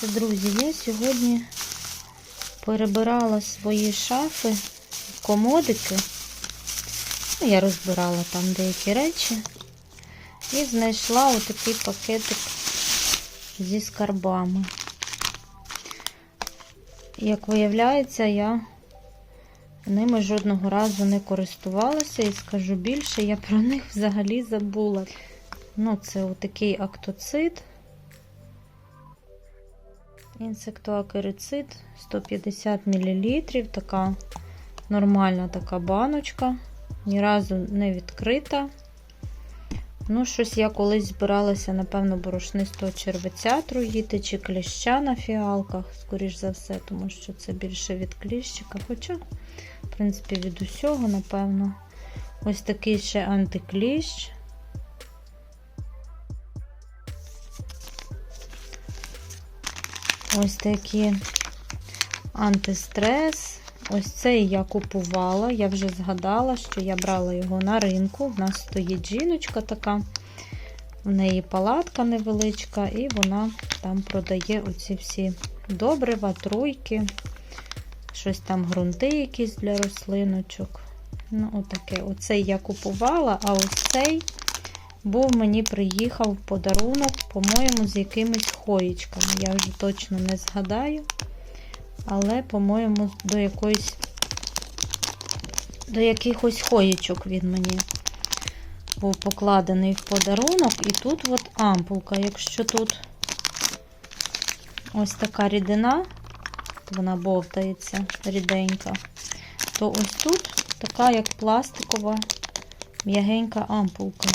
Знаєте, друзі, я сьогодні перебирала свої шафи, комодики. Ну, я розбирала там деякі речі і знайшла отакий пакетик зі скарбами. Як виявляється, я ними жодного разу не користувалася і скажу більше, я про них взагалі забула. Ну, це отакий актоцид. Інсектоакерицид 150 мл. Така нормальна така баночка. Ні разу не відкрита. Ну, щось я колись збиралася, напевно, борошнистого червеця труїти чи кліща на фіалках, скоріш за все, тому що це більше від кліщика. Хоча, в принципі, від усього, напевно. Ось такий ще антикліщ. Ось такі антистрес. Ось цей я купувала. Я вже згадала, що я брала його на ринку. У нас стоїть жіночка така, в неї палатка невеличка, і вона там продає оці всі добрива, труйки, щось там ґрунти якісь для рослиночок. Ну, отаке. Оцей я купувала, а ось цей був мені приїхав подарунок, по-моєму, з якимись хоєчками. Я вже точно не згадаю. Але, по-моєму, до якоїсь до якихось хоєчок він мені був покладений в подарунок. І тут от ампулка. Якщо тут ось така рідина, вона бовтається ріденька, то ось тут така, як пластикова м'ягенька ампулка.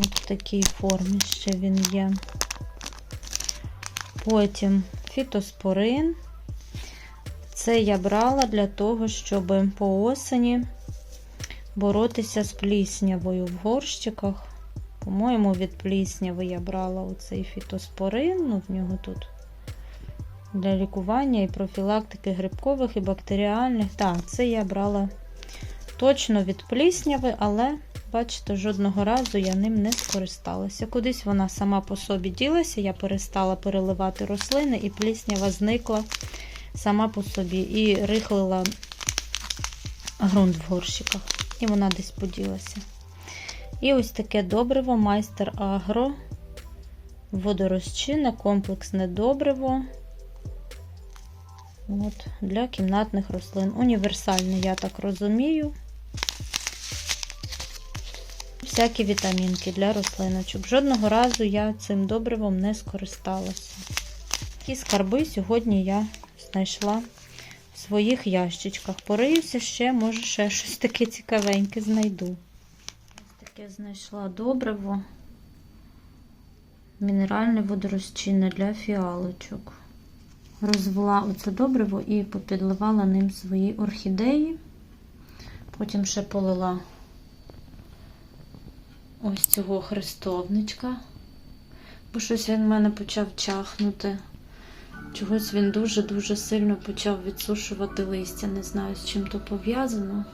Ось в такій формі ще він є. Потім фітоспорин. Це я брала для того, щоб по осені боротися з пліснявою в горщиках. По-моєму, від плісняви я брала оцей фітоспорин. Ну, в нього тут для лікування і профілактики грибкових і бактеріальних. Так, це я брала точно від плісняви, але, бачите, жодного разу я ним не скористалася. Кудись вона сама по собі ділася, я перестала переливати рослини, і пліснява зникла сама по собі і рихлила ґрунт в горщиках. І вона десь поділася. І ось таке добриво, майстер агро, водорозчинне, комплексне добриво. От, Для кімнатних рослин. Універсальне, я так розумію. Всякі вітамінки для рослиночок. Жодного разу я цим добривом не скористалася. Такі скарби сьогодні я знайшла в своїх ящичках. Пориюся ще, може, ще щось таке цікавеньке знайду. Ось таке знайшла добриво. Мінеральне водорозчинне для фіалочок. Розвела оце добриво і попідливала ним свої орхідеї. Потім ще полила ось цього хрестовничка, бо щось він в мене почав чахнути. Чогось він дуже-дуже сильно почав відсушувати листя. Не знаю, з чим то пов'язано.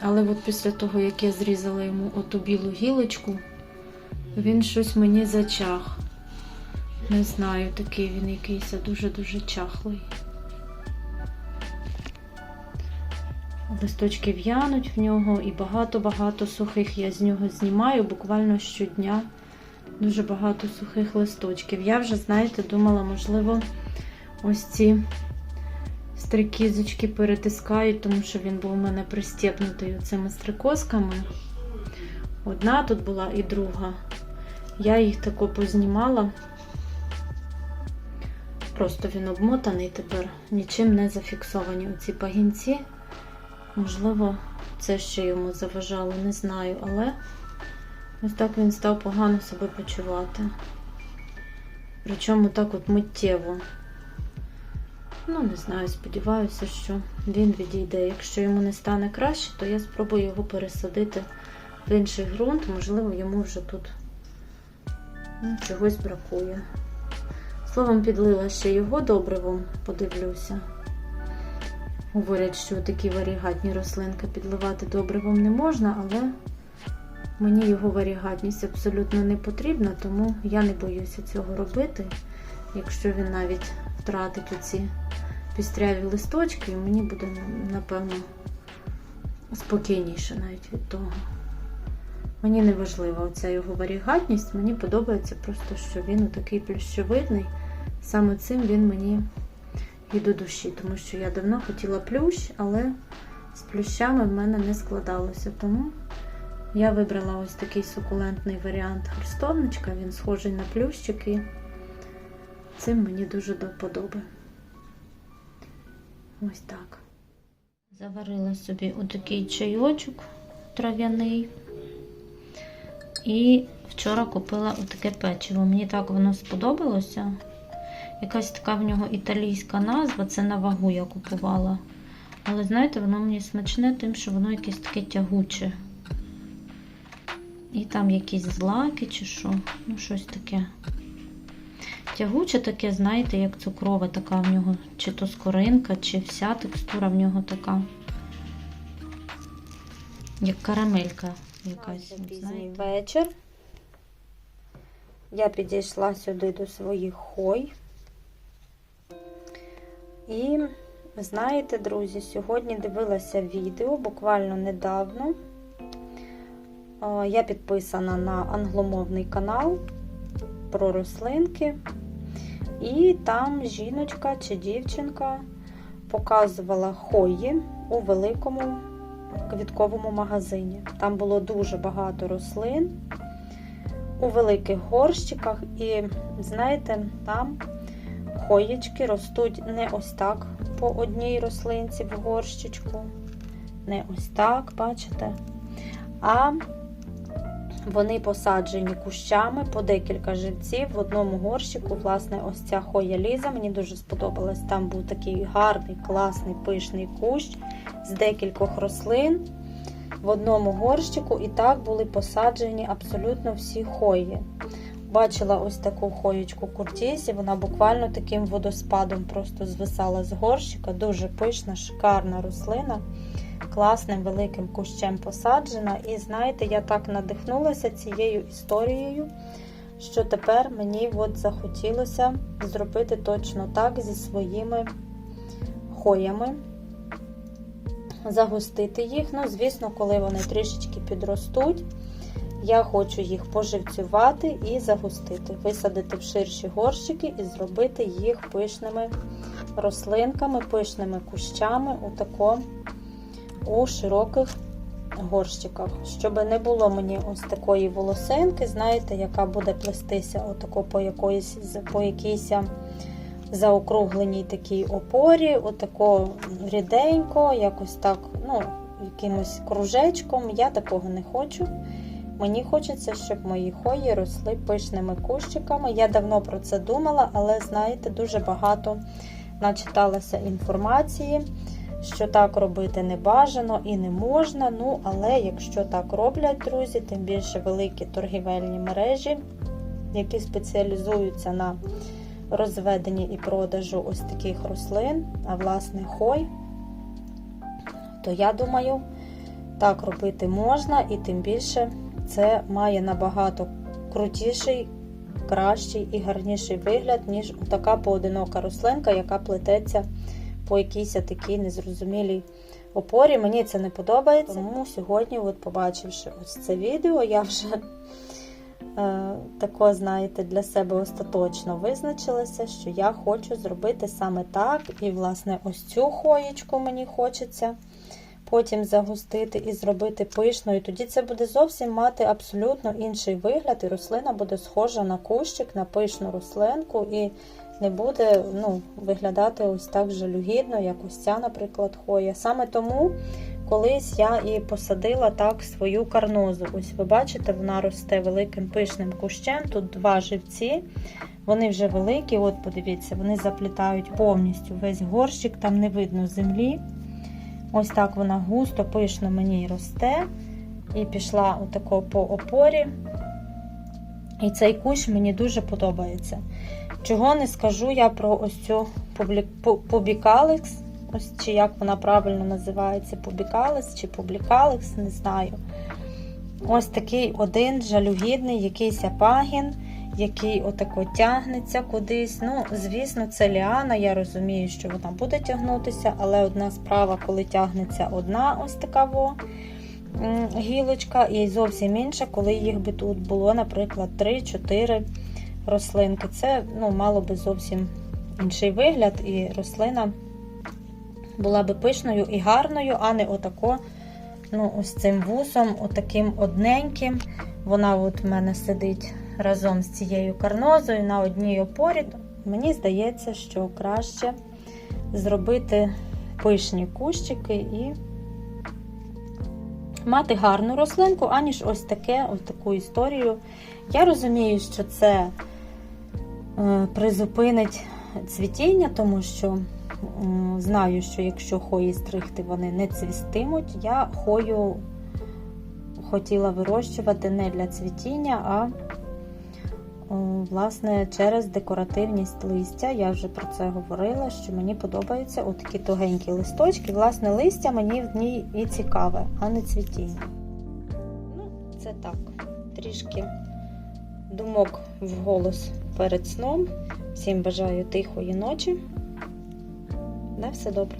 Але от після того, як я зрізала йому оту білу гілочку, він щось мені зачах. Не знаю, такий він якийсь дуже-дуже чахлий. Листочки в'януть в нього і багато-багато сухих я з нього знімаю буквально щодня. Дуже багато сухих листочків. Я вже, знаєте, думала, можливо, ось ці стрикізочки перетискають, тому що він був у мене пристєпнутий цими стрикозками. Одна тут була і друга. Я їх тако познімала. Просто він обмотаний тепер, нічим не зафіксовані оці пагінці. Можливо, це ще йому заважало, не знаю, але ось так він став погано себе почувати. Причому так от миттєво. Ну, не знаю, сподіваюся, що він відійде. Якщо йому не стане краще, то я спробую його пересадити в інший ґрунт. Можливо, йому вже тут ну, чогось бракує. Словом, підлила ще його добривом, подивлюся. Говорять, що такі варігатні рослинки підливати добривом не можна, але Мені його варігатність абсолютно не потрібна, тому я не боюся цього робити. Якщо він навіть втратить оці пістряві листочки, і мені буде, напевно, спокійніше навіть від того. Мені не важлива оця його варігатність, мені подобається просто, що він такий плющовидний. Саме цим він мені і до душі, тому що я давно хотіла плющ, але з плющами в мене не складалося. Тому я вибрала ось такий сукулентний варіант хрестовничка, він схожий на плющик і цим мені дуже до вподоби. Ось так. Заварила собі отакий чайочок трав'яний. І вчора купила отаке печиво. Мені так воно сподобалося. Якась така в нього італійська назва, це на вагу я купувала. Але знаєте, воно мені смачне, тим, що воно якесь таке тягуче. І там якісь злаки чи що, ну щось таке. Тягуче таке, знаєте, як цукрове така в нього, чи то скоринка, чи вся текстура в нього така. Як карамелька якась. Пізній вечір. Я підійшла сюди до своїх хой. І знаєте, друзі, сьогодні дивилася відео буквально недавно. Я підписана на англомовний канал про рослинки. І там жіночка чи дівчинка показувала хої у великому квітковому магазині. Там було дуже багато рослин у великих горщиках, і, знаєте, там хоєчки ростуть не ось так по одній рослинці в горщичку, не ось так, бачите? А вони посаджені кущами по декілька живців в одному горщику. Власне, ось ця хоя ліза. Мені дуже сподобалась. Там був такий гарний, класний, пишний кущ з декількох рослин в одному горщику. І так були посаджені абсолютно всі хої. Бачила ось таку хоєчку куртізі, вона буквально таким водоспадом просто звисала з горщика. Дуже пишна, шикарна рослина класним великим кущем посаджена. І знаєте, я так надихнулася цією історією, що тепер мені от захотілося зробити точно так зі своїми хоями. Загустити їх. Ну, звісно, коли вони трішечки підростуть, я хочу їх поживцювати і загустити, висадити в ширші горщики і зробити їх пишними рослинками, пишними кущами. Отако у широких горщиках, щоб не було мені ось такої волосинки, знаєте, яка буде плестися отако по якоїсь, по якійсь заокругленій такій опорі, отако ріденько, якось так, ну, якимось кружечком. Я такого не хочу. Мені хочеться, щоб мої хої росли пишними кущиками. Я давно про це думала, але, знаєте, дуже багато начиталася інформації що так робити не бажано і не можна. Ну, але якщо так роблять, друзі, тим більше великі торгівельні мережі, які спеціалізуються на розведенні і продажу ось таких рослин, а власне хой, то я думаю, так робити можна, і тим більше це має набагато крутіший, кращий і гарніший вигляд, ніж така поодинока рослинка, яка плететься по якійсь такій незрозумілій опорі. Мені це не подобається. Тому сьогодні, от побачивши ось це відео, я вже е, тако, знаєте, для себе остаточно визначилася, що я хочу зробити саме так. І, власне, ось цю хоєчку мені хочеться. Потім загустити і зробити пишною. Тоді це буде зовсім мати абсолютно інший вигляд, і рослина буде схожа на кущик, на пишну рослинку, і не буде ну, виглядати ось так жалюгідно, як ось ця, наприклад, хоя. Саме тому колись я і посадила так свою карнозу. Ось ви бачите, вона росте великим пишним кущем. Тут два живці, вони вже великі, от подивіться, вони заплітають повністю весь горщик, там не видно землі. Ось так вона густо, пишно мені росте. І пішла отако по опорі. І цей кущ мені дуже подобається. Чого не скажу я про ось цю пубікаликс, ось чи як вона правильно називається, пубікаликс чи публікаликс, не знаю. ось такий один жалюгідний якийсь пагін, який отако тягнеться кудись. Ну, звісно, це ліана. Я розумію, що вона буде тягнутися, але одна справа, коли тягнеться одна ось така во гілочка, і зовсім інша, коли їх би тут було, наприклад, 3-4 рослинки. Це ну, мало би зовсім інший вигляд, і рослина була би пишною і гарною, а не отако, ну, ось цим вусом, отаким одненьким. Вона от в мене сидить разом з цією карнозою на одній опорі. Мені здається, що краще зробити пишні кущики і мати гарну рослинку, аніж ось таке, ось таку історію. Я розумію, що це е, призупинить цвітіння, тому що знаю, що якщо хої стригти, вони не цвістимуть. Я хою хотіла вирощувати не для цвітіння, а власне через декоративність листя. Я вже про це говорила, що мені подобаються отакі тугенькі листочки. Власне, листя мені в ній і цікаве, а не цвітіння. Ну, це так, трішки думок вголос перед сном. Всім бажаю тихої ночі. На все добре.